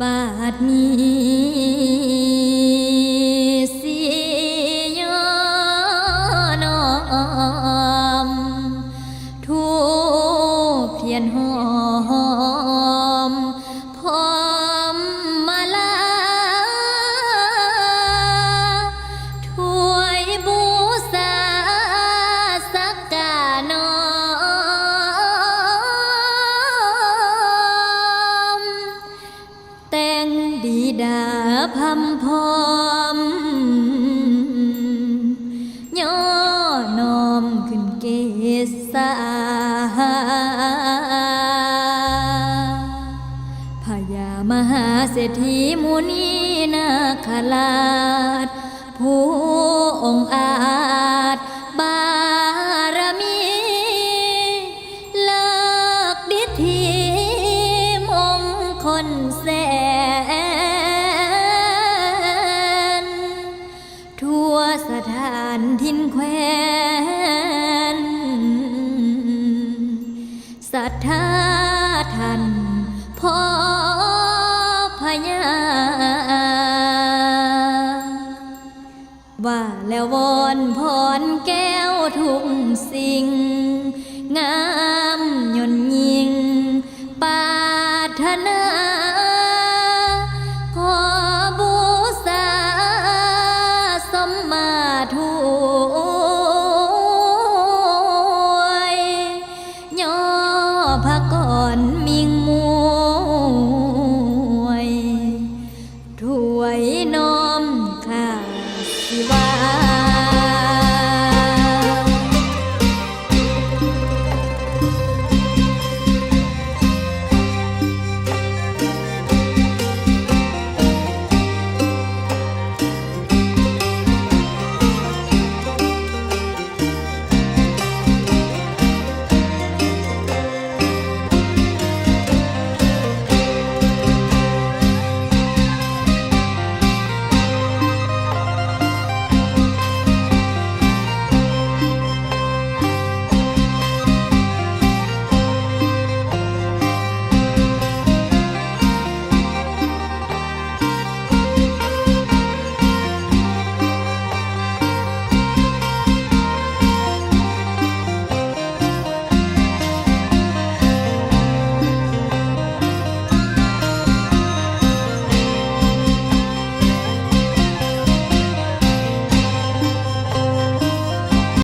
บาดนี้สิยอนอมทูบเทียนหอม ดาพำพร้อมย่อนอมขึ้นเกษาพญามหาเศรษฐีมุนีนาคราชผู้องอาจบารมีเลิกดิธีมงคลแส ทธาท่านพ่อพญาว่าแล้ววอนพรแก้วทุกสิ่ง พักก่อนมิงมวยถวยนอ